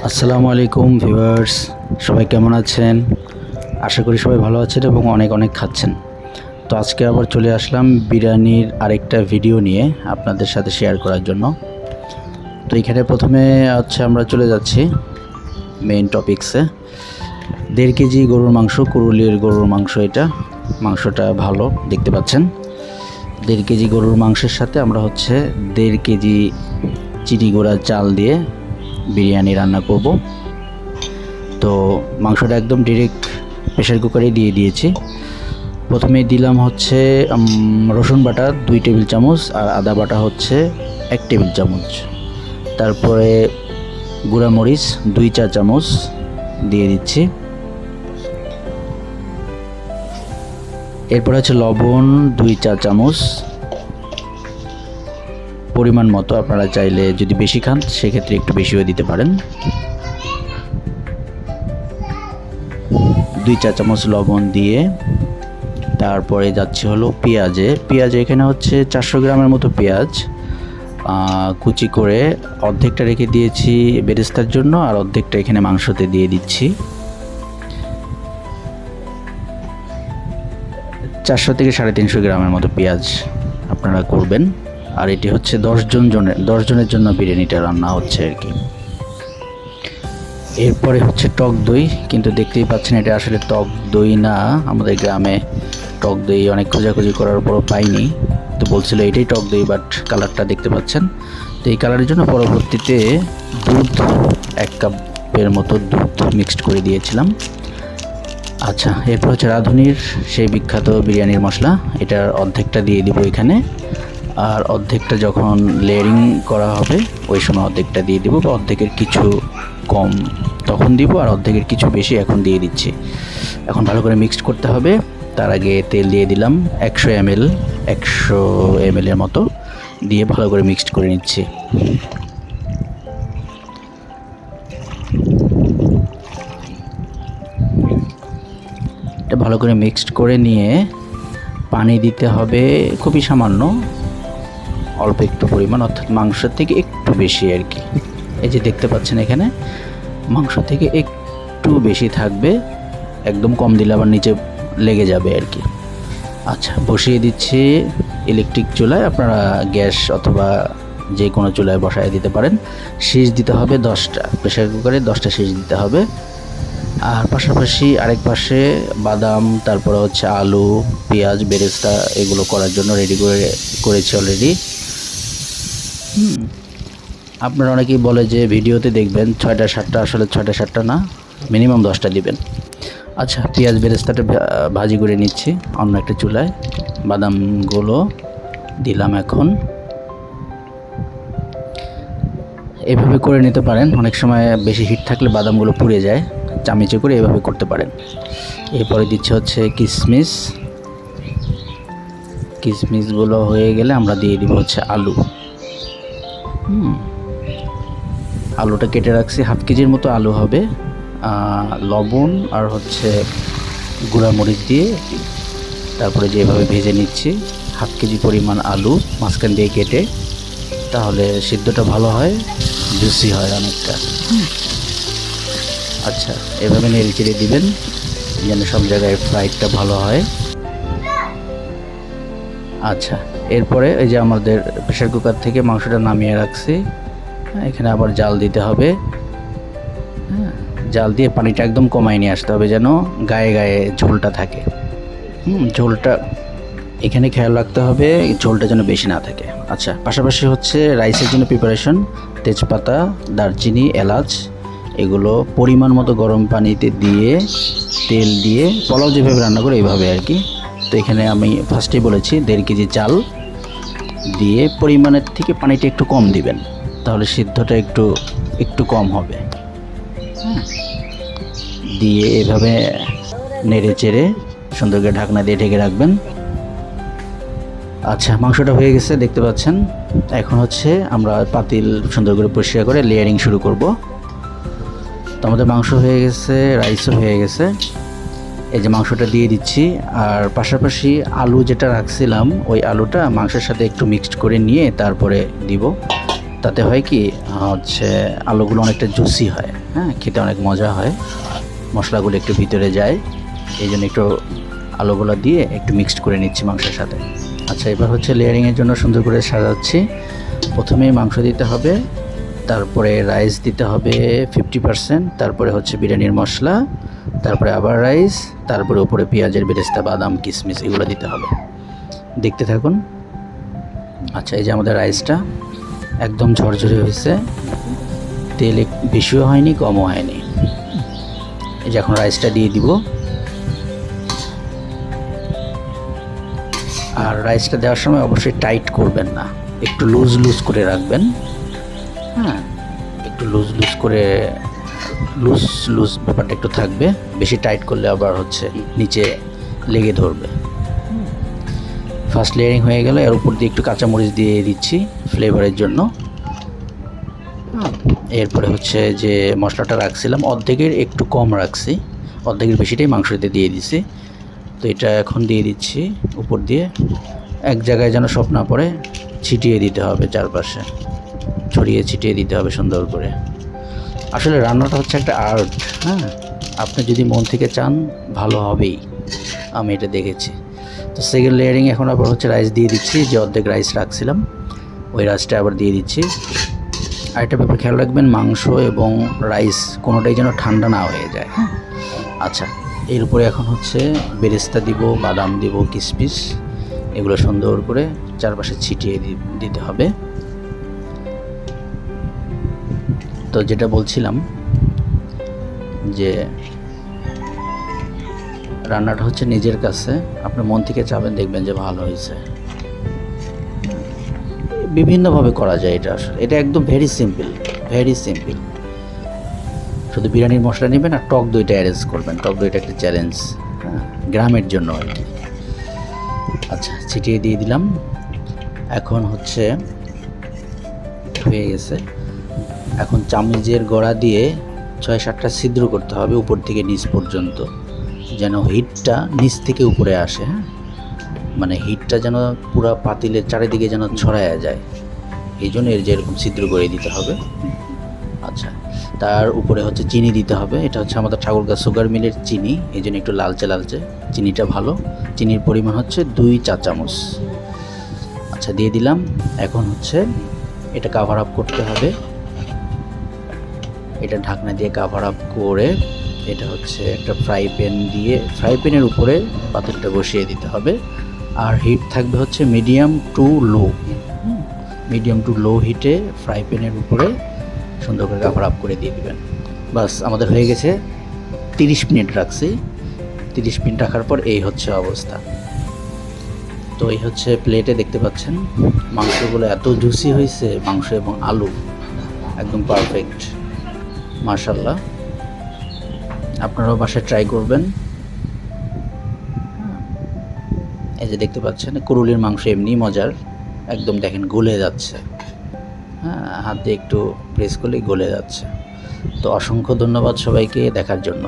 আসসালামু আলাইকুম ভিউয়ার্স, সবাই কেমন আছেন? আশা করি সবাই ভালো আছেন এবং অনেক অনেক খাচ্ছেন। তো আজকে আবার চলে আসলাম বিরিয়ানির আরেকটা ভিডিও নিয়ে আপনাদের সাথে শেয়ার করার জন্য। তো এখানে প্রথমে হচ্ছে আমরা চলে যাচ্ছি মেইন টপিকসে দেড় কেজি গরুর মাংস, কুরুলির গরুর মাংস এটা। মাংসটা ভালো, দেখতে পাচ্ছেন। দেড় কেজি গরুর মাংসের সাথে আমরা হচ্ছে দেড় কেজি চিনি গুঁড়া, চাল দিয়ে বিরিয়ানি রান্না করব। তো মাংসটা একদম ডিরেক্ট প্রেশার কুকারে দিয়ে দিয়েছি। প্রথমে দিলাম হচ্ছে রসুন বাটা দুই টেবিল চামচ আর আদা বাটা হচ্ছে এক টেবিল চামচ। তারপরে গুঁড়া মরিচ দুই চা চামচ দিয়ে দিচ্ছি। এরপর হচ্ছে লবণ দুই চা চামচ। পরিমাণ মতো আপনারা চাইলে যদি বেশি খান, সেক্ষেত্রে একটু বেশিও দিতে পারেন। দুই চা চামচ লবণ দিয়ে তারপরে যাচ্ছে হলো পেঁয়াজে। পেঁয়াজ এখানে হচ্ছে চারশো গ্রামের মতো পেঁয়াজ। কুচি করে অর্ধেকটা রেখে দিয়েছি বেরেস্তার জন্য, আর অর্ধেকটা এখানে মাংসতে দিয়ে দিচ্ছি। চারশো থেকে সাড়ে তিনশো গ্রামের মতো পেঁয়াজ আপনারা করবেন। আর এটি হচ্ছে দশজন জনের দশজনের জন্য বিরিয়ানিটা রান্না হচ্ছে আর কি। এরপরে হচ্ছে টক দই, কিন্তু দেখতেই পাচ্ছেন এটা আসলে টক দই না। আমাদের গ্রামে টক দই অনেক খোঁজাখুঁজি করার পরও পাইনি। তো বলছিল এটাই টক দই বাট কালারটা দেখতে পাচ্ছেন। তো এই কালারের জন্য পরবর্তীতে দুধ, এক কাপের মতো দুধ মিক্সড করে দিয়েছিলাম। আচ্ছা এরপর হচ্ছে রাঁধুনির সেই বিখ্যাত বিরিয়ানির মশলা। এটার অর্ধেকটা দিয়ে দিব এখানে। আর অর্ধেকটা যখন লেয়ারিং করা হবে, ওই সময় অর্ধেকটা দিয়ে দিব বা অর্ধেকের কিছু কম তখন দিব আর অর্ধেকের কিছু বেশি এখন দিয়ে দিচ্ছি। এখন ভালো করে মিক্সড করতে হবে। তার আগে তেল দিয়ে দিলাম একশো এম এল একশো এম মতো দিয়ে ভালো করে মিক্সড করে নিচ্ছি। ভালো করে মিক্সড করে নিয়ে পানি দিতে হবে, খুবই সামান্য। অল্প একটু পরিমাণ, অর্থাৎ মাংসের থেকে একটু বেশি আর কি। এই যে দেখতে পাচ্ছেন এখানে, মাংস থেকে একটু বেশি থাকবে, একদম কম দিলে আবার নিচে লেগে যাবে আর কি। আচ্ছা বসিয়ে দিচ্ছি ইলেকট্রিক চুলায়, আপনারা গ্যাস অথবা যে কোনো চুলায় বসায় দিতে পারেন। শীষ দিতে হবে দশটা প্রেশার কুকারে দশটা শীষ দিতে হবে। আর পাশাপাশি আরেক পাশে বাদাম, তারপরে হচ্ছে আলু, পেঁয়াজ, বেরেস্তা, এগুলো করার জন্য রেডি করে করেছি অলরেডি আপনারা অনেকেই বলে যে ভিডিওতে দেখবেন ছয়টা, সাতটা, আসলে ছয়টা, সাতটা না, মিনিমাম দশটা দিবেন। আচ্ছা পেঁয়াজ বেরেস্তাটা ভাজি করে নিচ্ছি অন্য একটা চুলায়। বাদামগুলো দিলাম এখন। এভাবে করে নিতে পারেন। অনেক সময় বেশি হিট থাকলে বাদামগুলো পুড়ে যায়। চামিচে করে এভাবে করতে পারেন। এরপরে দিচ্ছে হচ্ছে কিশমিশ কিশমিশগুলো হয়ে গেলে আমরা দিয়ে দিব হচ্ছে আলু। আলুটা কেটে রাখছি, হাফ কেজির মতো আলু হবে। লবণ আর হচ্ছে গুঁড়া মরিচ দিয়ে তারপরে যেভাবে ভেজে নিচ্ছি, হাফ কেজি পরিমাণ আলু মাঝখান দিয়ে কেটে, তাহলে সিদ্ধটা ভালো হয়, জুসি হয় অনেকটা। আচ্ছা এভাবে নেড়ে চেড়ে দিবেন, যেন সব জায়গায় ফ্রাইডটা ভালো হয়। আচ্ছা। এরপরে এই যে আমাদের প্রেশার কুকার থেকে মাংসটা নামিয়ে রাখছি। এখানে আবার জাল দিতে হবে। হ্যাঁ জাল দিয়ে পানিটা একদম কমায় নিয়ে আসতে হবে যেন গায়ে গায়ে ঝোলটা থাকে। হুম, ঝোলটা এখানে খেয়াল রাখতে হবে, ঝোলটা যেন বেশি না থাকে। আচ্ছা পাশাপাশি হচ্ছে রাইসের জন্য প্রিপারেশন তেজপাতা, দারচিনি, এলাচ, এগুলো পরিমাণ মতো গরম পানিতে দিয়ে, তেল দিয়ে, পোলাও যেভাবে রান্না করে এইভাবে আর কি তো এখানে আমি ফার্স্টেই বলেছি দেড় কেজি চাল দিয়ে পরিমাণের থেকে পানিটা একটু কম দিবেন। তাহলে সিদ্ধটা একটু একটু কম হবে। দিয়ে এভাবে নেড়ে চেড়ে সুন্দর করে ঢাকনা দিয়ে ঢেকে রাখবেন। আচ্ছা মাংসটা হয়ে গেছে, দেখতে পাচ্ছেন। এখন হচ্ছে আমরা পাতিল সুন্দর করে পরিষ্কার করে লেয়ারিং শুরু করব। তো আমাদের মাংস হয়ে গেছে, রাইসও হয়ে গেছে। এই যে মাংসটা দিয়ে দিচ্ছি। আর পাশাপাশি আলু যেটা রাখছিলাম, ওই আলুটা মাংসের সাথে একটু মিক্সড করে নিয়ে তারপরে দিব। তাতে হয় কি, হচ্ছে আলুগুলো অনেকটা জুসি হয় হ্যাঁ? খেতে অনেক মজা হয়। মশলাগুলো একটু ভিতরে যায়। এই জন্য একটু আলুগুলো দিয়ে একটু মিক্সড করে নিচ্ছি মাংসের সাথে। আচ্ছা এবার হচ্ছে লেয়ারিংয়ের জন্য সুন্দর করে সাজাচ্ছি। প্রথমেই মাংস দিতে হবে। তারপরে রাইস দিতে হবে ফিফটি পার্সেন্ট তারপরে হচ্ছে বিরিয়ানির মশলা, তারপরে আবার রাইস, তারপরে উপরে পেঁয়াজের বেরেস্তা, বাদাম, কিশমিশ এগুলো দিতে হবে। দেখতে থাকুন। আচ্ছা এই যে আমাদের রাইসটা একদম ঝরঝরে হয়েছে। তেল বেশিও হয়নি, কমও হয়নি। এই যে এখন রাইসটা দিয়ে দিব। আর রাইসটা দেওয়ার সময় অবশ্যই টাইট করবেন না। একটু লুজ লুজ করে রাখবেন। একটু লুজ লুজ করে লুজ লুজ ব্যাপারটা একটু থাকবে। বেশি টাইট করলে আবার হচ্ছে নিচে লেগে ধরবে। ফার্স্ট লেয়ারিং হয়ে গেলে, এর উপর দিয়ে একটু কাঁচামরিচ দিয়ে দিচ্ছি ফ্লেভারের জন্য। এরপরে হচ্ছে যে মশলাটা রাখছিলাম, অর্ধেকের একটু কম রাখছি। অর্ধেকের বেশিটাই মাংসতে দিয়ে দিছি। তো এটা এখন দিয়ে দিচ্ছি উপর দিয়ে। এক জায়গায় যেন সব না পড়ে, ছিটিয়ে দিতে হবে চারপাশে। ছড়িয়ে ছিটিয়ে দিতে হবে সুন্দর করে। আসলে রান্নাটা হচ্ছে একটা আর্ট হ্যাঁ? আপনি যদি মন থেকে চান, ভালো হবেই। আমি এটা দেখেছি। তো সেকেন্ড লেয়ারিং এখন আবার হচ্ছে রাইস দিয়ে দিচ্ছি, যে অর্ধেক রাইস রাখছিলাম, ওই রাইসটা আবার দিয়ে দিচ্ছি। আরেকটা ব্যাপার খেয়াল রাখবেন, মাংস এবং রাইস কোনোটাই যেন ঠান্ডা না হয়ে যায় হ্যাঁ? আচ্ছা এর উপরে এখন হচ্ছে বেরেস্তা দিব, বাদাম দিব কিশমিশ এগুলো সুন্দর করে চারপাশে ছিটিয়ে দিতে হবে। তো যেটা বলছিলাম যে রান্নাটা হচ্ছে নিজের কাছে। আপনার মন থেকে চাবেন, দেখবেন যে ভালো হয়েছে। বিভিন্নভাবে করা যায় এটা আসলে। এটা একদম ভেরি সিম্পল ভেরি সিম্পল শুধু বিরিয়ানির মশলা নেবেন আর টক দইটা অ্যারেঞ্জ করবেন। টক দইটা একটা চ্যালেঞ্জ হ্যাঁ গ্রামের জন্য আর কি। আচ্ছা ছিটিয়ে দিয়ে দিলাম। এখন হচ্ছে, হয়ে গেছে। এখন চামচের গড়া দিয়ে ছয় সাতটা ছিদ্র করতে হবে উপর থেকে নিচ পর্যন্ত, যেন হিটটা নিচ থেকে উপরে আসে হ্যাঁ? মানে হিটটা যেন পুরো পাতিলের চারিদিকে যেন ছড়ায়া যায়। এই জন্য এর যে এরকম ছিদ্র করে দিতে হবে। আচ্ছা তার উপরে হচ্ছে চিনি দিতে হবে। এটা হচ্ছে আমাদের ঠাকুরগাঁ সুগার মিলের চিনি। এই জন্য একটু লালচে লালচে। চিনিটা ভালো। চিনির পরিমাণ হচ্ছে দুই চা চামচ। আচ্ছা দিয়ে দিলাম। এখন হচ্ছে এটা কাভার আপ করতে হবে। এটা ঢাকনা দিয়ে কাভার আপ করে এটা হচ্ছে একটা ফ্রাই প্যান দিয়ে ফ্রাই প্যানের উপরে পাতিলটা বসিয়ে দিতে হবে। আর হিট থাকবে হচ্ছে medium to low medium to low হিটে ফ্রাই প্যানের উপরে সুন্দর করে কাভার আপ করে দিয়ে দিবেন। বাস, আমাদের হয়ে গেছে তিরিশ মিনিট রাখছি। তিরিশ মিনিট রাখার পর এই হচ্ছে অবস্থা। তো এই হচ্ছে প্লেটে দেখতে পাচ্ছেন, মাংসগুলো এত জুসি হয়েছে, মাংস এবং আলু, একদম পারফেক্ট মার্শাল্লাহ আপনারাও বাসায় ট্রাই করবেন। এই যে দেখতে পাচ্ছেন, কুরুলির মাংস এমনি মজার। একদম দেখেন গলে যাচ্ছে। হ্যাঁ হাত দিয়ে একটু প্রেস করলেই গলে যাচ্ছে। তো অসংখ্য ধন্যবাদ সবাইকে দেখার জন্য।